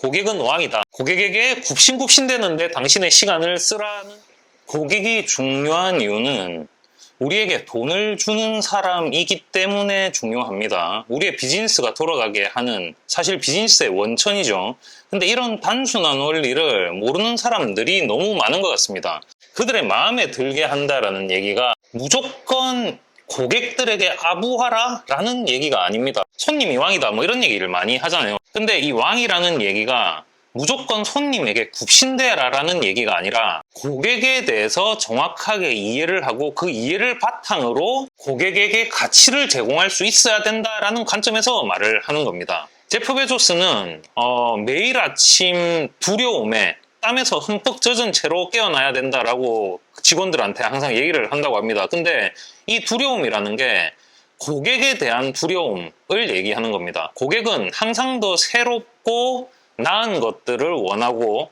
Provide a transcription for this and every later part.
고객은 왕이다. 고객에게 굽신굽신대는데 당신의 시간을 쓰라는 고객이 중요한 이유는 우리에게 돈을 주는 사람이기 때문에 중요합니다. 우리의 비즈니스가 돌아가게 하는 사실 비즈니스의 원천이죠. 근데 이런 단순한 원리를 모르는 사람들이 너무 많은 것 같습니다. 그들의 마음에 들게 한다라는 얘기가 무조건 고객들에게 아부하라 라는 얘기가 아닙니다. 손님이 왕이다 뭐 이런 얘기를 많이 하잖아요. 근데 이 왕이라는 얘기가 무조건 손님에게 굽신대라라는 얘기가 아니라 고객에 대해서 정확하게 이해를 하고 그 이해를 바탕으로 고객에게 가치를 제공할 수 있어야 된다라는 관점에서 말을 하는 겁니다. 제프 베조스는 어, 매일 아침 두려움에 땀에서 흠뻑 젖은 채로 깨어나야 된다라고 직원들한테 항상 얘기를 한다고 합니다. 근데 이 두려움이라는 게 고객에 대한 두려움을 얘기하는 겁니다. 고객은 항상 더 새롭고 나은 것들을 원하고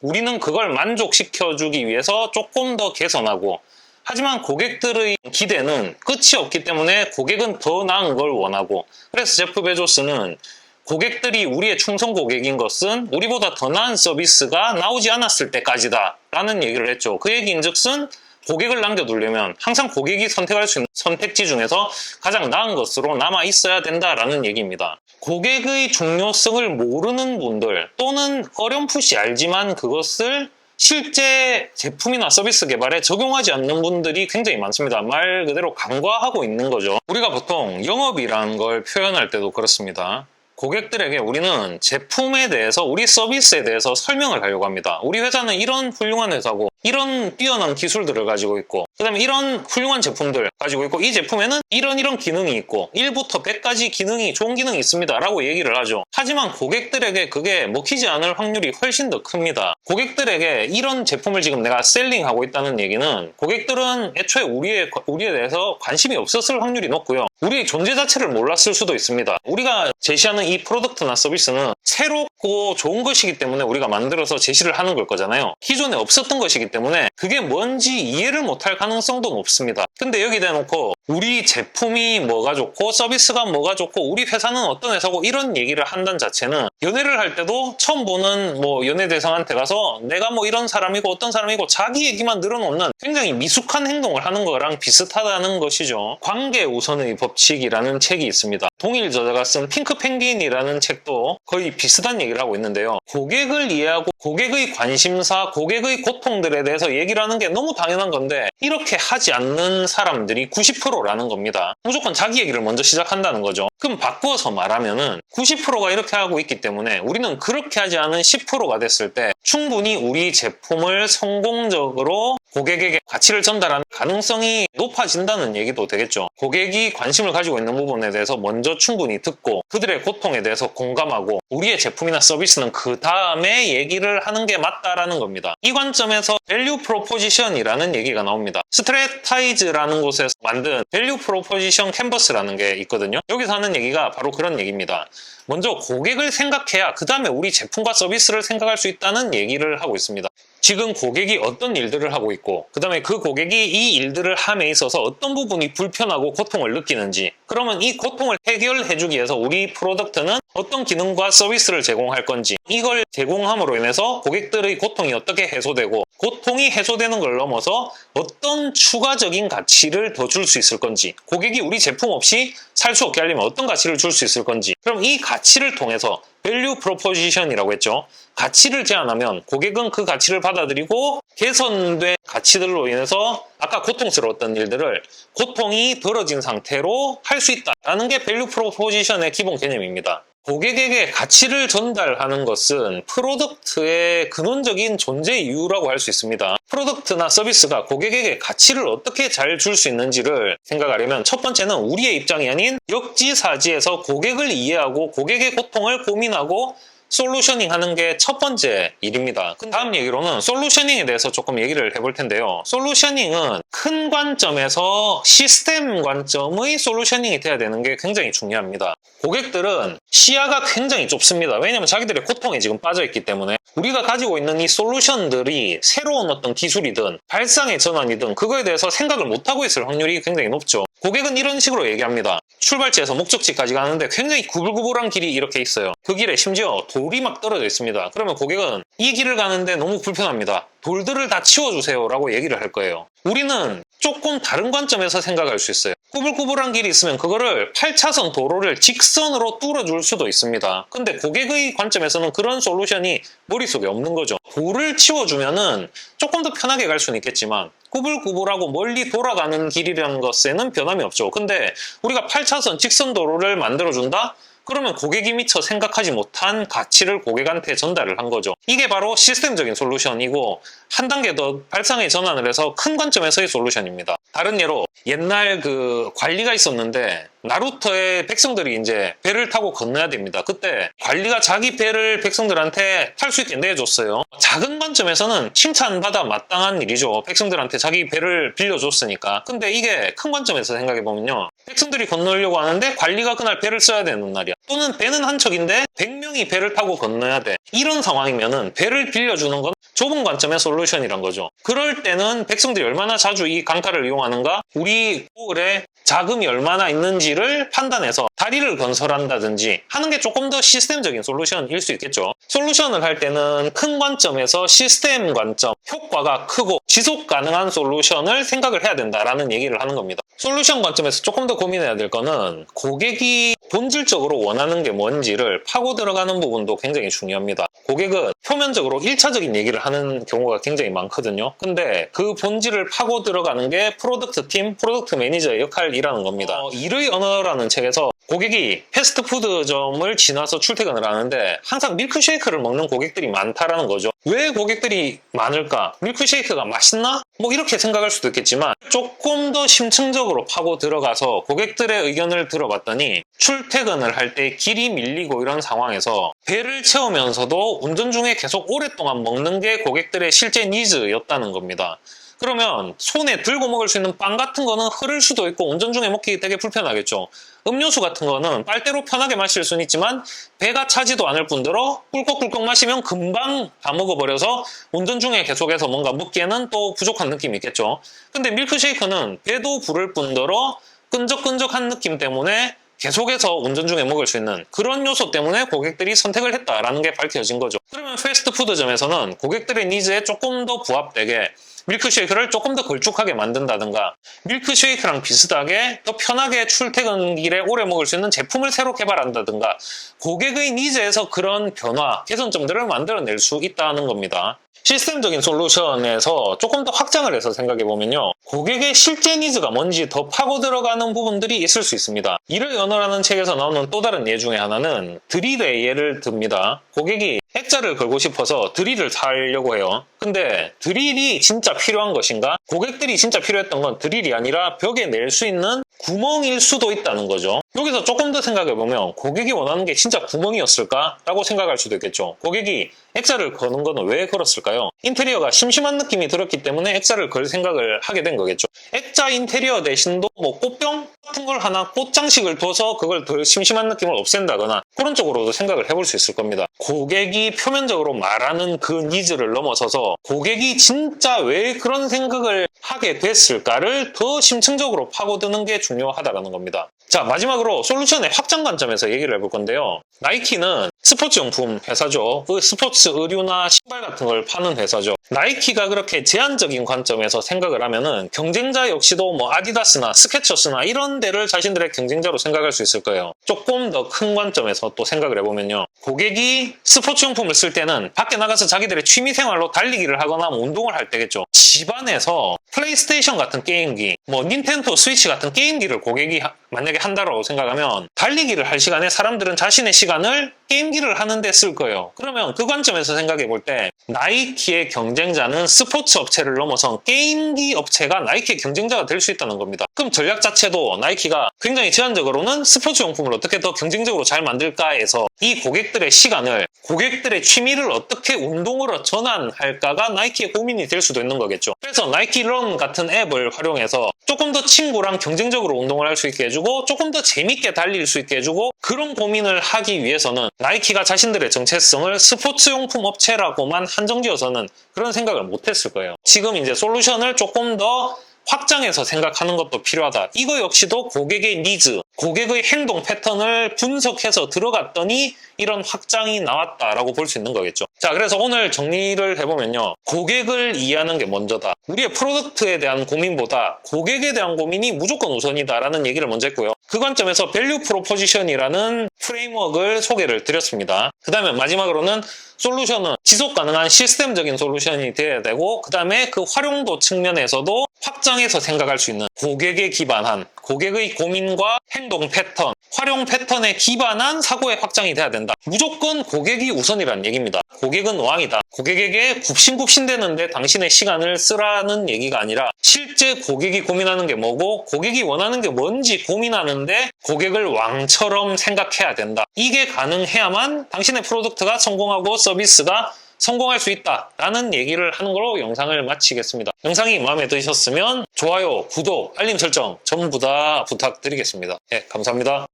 우리는 그걸 만족시켜주기 위해서 조금 더 개선하고 하지만 고객들의 기대는 끝이 없기 때문에 고객은 더 나은 걸 원하고 그래서 제프 베조스는 고객들이 우리의 충성 고객인 것은 우리보다 더 나은 서비스가 나오지 않았을 때까지다 라는 얘기를 했죠. 그 얘기인 즉슨 고객을 남겨두려면 항상 고객이 선택할 수 있는 선택지 중에서 가장 나은 것으로 남아 있어야 된다라는 얘기입니다. 고객의 중요성을 모르는 분들 또는 어렴풋이 알지만 그것을 실제 제품이나 서비스 개발에 적용하지 않는 분들이 굉장히 많습니다. 말 그대로 간과하고 있는 거죠. 우리가 보통 영업이라는 걸 표현할 때도 그렇습니다. 고객들에게 우리는 제품에 대해서 우리 서비스에 대해서 설명을 하려고 합니다. 우리 회사는 이런 훌륭한 회사고 이런 뛰어난 기술들을 가지고 있고 그 다음에 이런 훌륭한 제품들 가지고 있고 이 제품에는 이런 이런 기능이 있고 1부터 100까지 기능이 좋은 기능이 있습니다 라고 얘기를 하죠. 하지만 고객들에게 그게 먹히지 않을 확률이 훨씬 더 큽니다. 고객들에게 이런 제품을 지금 내가 셀링하고 있다는 얘기는 고객들은 애초에 우리에, 우리에 대해서 관심이 없었을 확률이 높고요. 우리의 존재 자체를 몰랐을 수도 있습니다. 우리가 제시하는 이 프로덕트나 서비스는 새롭고 좋은 것이기 때문에 우리가 만들어서 제시를 하는 걸 거잖아요 기존에 없었던 것이기 때문에 그게 뭔지 이해를 못할 가능성도 높습니다. 근데 여기 대놓고 우리 제품이 뭐가 좋고 서비스가 뭐가 좋고 우리 회사는 어떤 회사고 이런 얘기를 한다는 자체는 연애를 할 때도 처음 보는 뭐 연애 대상한테 가서 내가 뭐 이런 사람이고 어떤 사람이고 자기 얘기만 늘어놓는 굉장히 미숙한 행동을 하는 거랑 비슷하다는 것이죠. 관계 우선의 법칙이라는 책이 있습니다. 동일 저자가 쓴 핑크 펭귄이라는 책도 거의 비슷한 얘기를 하고 있는데요. 고객을 이해하고 고객의 관심사, 고객의 고통들에 대해서 얘기를 하는 게 너무 당연한 건데 이렇게 하지 않는 사람들이 90%라는 겁니다. 무조건 자기 얘기를 먼저 시작한다는 거죠. 그럼 바꾸어서 말하면은 90%가 이렇게 하고 있기 때문에 우리는 그렇게 하지 않은 10%가 됐을 때 충분히 우리 제품을 성공적으로 고객에게 가치를 전달하는 가능성이 높아진다는 얘기도 되겠죠. 고객이 관심을 가지고 있는 부분에 대해서 먼저 충분히 듣고 그들의 고통에 대해서 공감하고 우리의 제품이나 서비스는 그 다음에 얘기를 하는 게 맞다라는 겁니다. 이 관점에서 밸류 프로포지션이라는 얘기가 나옵니다. 스트레타이즈라는 곳에서 만든 밸류 프로포지션 캔버스라는 게 있거든요. 여기서 하는 얘기가 바로 그런 얘기입니다. 먼저 고객을 생각해야 그 다음에 우리 제품과 서비스를 생각할 수 있다는 얘기를 하고 있습니다. 지금 고객이 어떤 일들을 하고 있고 그 다음에 그 고객이 이 일들을 함에 있어서 어떤 부분이 불편하고 고통을 느끼는지 그러면 이 고통을 해결해 주기 위해서 우리 프로덕트는 어떤 기능과 서비스를 제공할 건지 이걸 제공함으로 인해서 고객들의 고통이 어떻게 해소되고 고통이 해소되는 걸 넘어서 어떤 추가적인 가치를 더 줄 수 있을 건지 고객이 우리 제품 없이 살 수 없게 하려면 어떤 가치를 줄 수 있을 건지 그럼 이 가치를 통해서 밸류 프로포지션이라고 했죠. 가치를 제안하면 고객은 그 가치를 받아들이고 개선된 가치들로 인해서 아까 고통스러웠던 일들을 고통이 덜어진 상태로 할 수 있다라는 게 밸류 프로포지션의 기본 개념입니다. 고객에게 가치를 전달하는 것은 프로덕트의 근원적인 존재 이유라고 할 수 있습니다. 프로덕트나 서비스가 고객에게 가치를 어떻게 잘 줄 수 있는지를 생각하려면 첫 번째는 우리의 입장이 아닌 역지사지에서 고객을 이해하고 고객의 고통을 고민하고 솔루셔닝 하는 게 첫 번째 일입니다. 그 다음 얘기로는 솔루셔닝에 대해서 조금 얘기를 해볼 텐데요. 솔루셔닝은 큰 관점에서 시스템 관점의 솔루셔닝이 돼야 되는 게 굉장히 중요합니다. 고객들은 시야가 굉장히 좁습니다. 왜냐하면 자기들의 고통에 지금 빠져있기 때문에 우리가 가지고 있는 이 솔루션들이 새로운 어떤 기술이든 발상의 전환이든 그거에 대해서 생각을 못하고 있을 확률이 굉장히 높죠. 고객은 이런 식으로 얘기합니다. 출발지에서 목적지까지 가는데 굉장히 구불구불한 길이 이렇게 있어요. 그 길에 심지어 돌이 막 떨어져 있습니다. 그러면 고객은 이 길을 가는데 너무 불편합니다. 돌들을 다 치워주세요 라고 얘기를 할 거예요. 우리는 조금 다른 관점에서 생각할 수 있어요. 구불구불한 길이 있으면 그거를 8차선 도로를 직선으로 뚫어줄 수도 있습니다. 근데 고객의 관점에서는 그런 솔루션이 머릿속에 없는 거죠. 돌을 치워주면 은 조금 더 편하게 갈 수는 있겠지만 구불구불하고 멀리 돌아가는 길이라는 것에는 변함이 없죠. 근데 우리가 8차선 직선 도로를 만들어준다? 그러면 고객이 미처 생각하지 못한 가치를 고객한테 전달을 한 거죠. 이게 바로 시스템적인 솔루션이고 한 단계 더 발상의 전환을 해서 큰 관점에서의 솔루션입니다. 다른 예로 옛날 그 관리가 있었는데 나루터의 백성들이 이제 배를 타고 건너야 됩니다. 그때 관리가 자기 배를 백성들한테 탈 수 있게 내줬어요. 작은 관점에서는 칭찬받아 마땅한 일이죠. 백성들한테 자기 배를 빌려줬으니까. 근데 이게 큰 관점에서 생각해 보면요. 백성들이 건너려고 하는데 관리가 그날 배를 써야 되는 날이야. 또는 배는 한 척인데 100명이 배를 타고 건너야 돼. 이런 상황이면은 배를 빌려주는 건 좁은 관점의 솔루션이란 거죠. 그럴 때는 백성들이 얼마나 자주 이 강가를 이용하는가, 우리 고을에 자금이 얼마나 있는지를 판단해서 다리를 건설한다든지 하는 게 조금 더 시스템적인 솔루션일 수 있겠죠. 솔루션을 할 때는 큰 관점에서 시스템 관점, 효과가 크고 지속 가능한 솔루션을 생각을 해야 된다라는 얘기를 하는 겁니다. 솔루션 관점에서 조금 더 고민해야 될 거는 고객이 본질적으로 원하는 게 뭔지를 파고 들어가는 부분도 굉장히 중요합니다. 고객은 표면적으로 1차적인 얘기를 하는 경우가 굉장히 많거든요. 근데 그 본질을 파고 들어가는 게 프로덕트 팀, 프로덕트 매니저의 역할이라는 겁니다. 어, 일의 언어라는 책에서 고객이 패스트푸드점을 지나서 출퇴근을 하는데 항상 밀크쉐이크를 먹는 고객들이 많다라는 거죠. 왜 고객들이 많을까? 밀크쉐이크가 맛있나? 뭐 이렇게 생각할 수도 있겠지만 조금 더 심층적으로 파고 들어가서 고객들의 의견을 들어봤더니 출퇴근을 할 때 길이 밀리고 이런 상황에서 배를 채우면서도 운전 중에 계속 오랫동안 먹는 게 고객들의 실제 니즈였다는 겁니다. 그러면 손에 들고 먹을 수 있는 빵 같은 거는 흐를 수도 있고 운전 중에 먹기 되게 불편하겠죠. 음료수 같은 거는 빨대로 편하게 마실 수는 있지만 배가 차지도 않을 뿐더러 꿀꺽꿀꺽 마시면 금방 다 먹어버려서 운전 중에 계속해서 뭔가 먹기에는 또 부족한 느낌이 있겠죠. 근데 밀크쉐이크는 배도 부를 뿐더러 끈적끈적한 느낌 때문에 계속해서 운전 중에 먹을 수 있는 그런 요소 때문에 고객들이 선택을 했다라는 게 밝혀진 거죠. 그러면 패스트푸드점에서는 고객들의 니즈에 조금 더 부합되게 밀크쉐이크를 조금 더 걸쭉하게 만든다든가 밀크쉐이크랑 비슷하게 더 편하게 출퇴근 길에 오래 먹을 수 있는 제품을 새로 개발한다든가 고객의 니즈에서 그런 변화, 개선점들을 만들어낼 수 있다는 겁니다. 시스템적인 솔루션에서 조금 더 확장을 해서 생각해 보면요. 고객의 실제 니즈가 뭔지 더 파고 들어가는 부분들이 있을 수 있습니다. 이를 연어라는 책에서 나오는 또 다른 예 중에 하나는 드릴의 예를 듭니다. 고객이 액자를 걸고 싶어서 드릴을 사려고 해요. 근데 드릴이 진짜 필요한 것인가? 고객들이 진짜 필요했던 건 드릴이 아니라 벽에 낼 수 있는 구멍일 수도 있다는 거죠. 여기서 조금 더 생각해 보면 고객이 원하는 게 진짜 구멍이었을까? 라고 생각할 수도 있겠죠. 고객이 액자를 거는 거는 왜 걸었을까요? 인테리어가 심심한 느낌이 들었기 때문에 액자를 걸 생각을 하게 된 거겠죠. 액자 인테리어 대신도 뭐 꽃병 같은 걸 하나 꽃장식을 둬서 그걸 덜 심심한 느낌을 없앤다거나 그런 쪽으로도 생각을 해볼 수 있을 겁니다. 고객이 표면적으로 말하는 그 니즈를 넘어서서 고객이 진짜 왜 그런 생각을 하게 됐을까를 더 심층적으로 파고드는 게 중요하다라는 겁니다. 자, 마지막으로 솔루션의 확장 관점에서 얘기를 해볼 건데요. 나이키는 스포츠 용품 회사죠. 그 스포츠 의류나 신발 같은 걸 파는 회사죠. 나이키가 그렇게 제한적인 관점에서 생각을 하면은 경쟁자 역시도 뭐 아디다스나 스케쳐스나 이런 데를 자신들의 경쟁자로 생각할 수 있을 거예요. 조금 더 큰 관점에서 또 생각을 해보면요. 고객이 스포츠용품을 쓸 때는 밖에 나가서 자기들의 취미생활로 달리기를 하거나 뭐 운동을 할 때겠죠. 집안에서 플레이스테이션 같은 게임기, 뭐 닌텐도 스위치 같은 게임기를 고객이 만약에 한다라고 생각하면 달리기를 할 시간에 사람들은 자신의 시간을 게임기를 하는데 쓸 거예요. 그러면 그 관점에서 생각해 볼 때 나이키의 경쟁자는 스포츠 업체를 넘어선 게임기 업체가 나이키의 경쟁자가 될 수 있다는 겁니다. 그럼 전략 자체도 나이키가 굉장히 제한적으로는 스포츠 용품을 어떻게 더 경쟁적으로 잘 만들까에서 이 고객들의 시간을 고객들의 취미를 어떻게 운동으로 전환할까가 나이키의 고민이 될 수도 있는 거겠죠. 그래서 나이키 런 같은 앱을 활용해서 조금 더 친구랑 경쟁적으로 운동을 할 수 있게 해주고 조금 더 재밌게 달릴 수 있게 해주고 그런 고민을 하기 위해서는 나이키가 자신들의 정체성을 스포츠용품 업체라고만 한정지어서는 그런 생각을 못했을 거예요. 지금 이제 솔루션을 조금 더 확장해서 생각하는 것도 필요하다. 이거 역시도 고객의 니즈, 고객의 행동 패턴을 분석해서 들어갔더니 이런 확장이 나왔다라고 볼 수 있는 거겠죠. 자, 그래서 오늘 정리를 해보면요. 고객을 이해하는 게 먼저다. 우리의 프로덕트에 대한 고민보다 고객에 대한 고민이 무조건 우선이다라는 얘기를 먼저 했고요. 그 관점에서 밸류 프로포지션이라는 프레임워크를 소개를 드렸습니다. 그 다음에 마지막으로는 솔루션은 지속 가능한 시스템적인 솔루션이 되어야 되고 그 다음에 그 활용도 측면에서도 확장해서 생각할 수 있는 고객에 기반한 고객의 고민과 행동 패턴, 활용 패턴에 기반한 사고의 확장이 돼야 된다. 무조건 고객이 우선이라는 얘기입니다. 고객은 왕이다. 고객에게 굽신굽신대는데 당신의 시간을 쓰라는 얘기가 아니라 실제 고객이 고민하는 게 뭐고 고객이 원하는 게 뭔지 고민하는데 고객을 왕처럼 생각해야 된다. 이게 가능해야만 당신의 프로덕트가 성공하고 서비스가 성공할 수 있다라는 얘기를 하는 걸로 영상을 마치겠습니다. 영상이 마음에 드셨으면 좋아요, 구독, 알림 설정 전부 다 부탁드리겠습니다. 네, 감사합니다.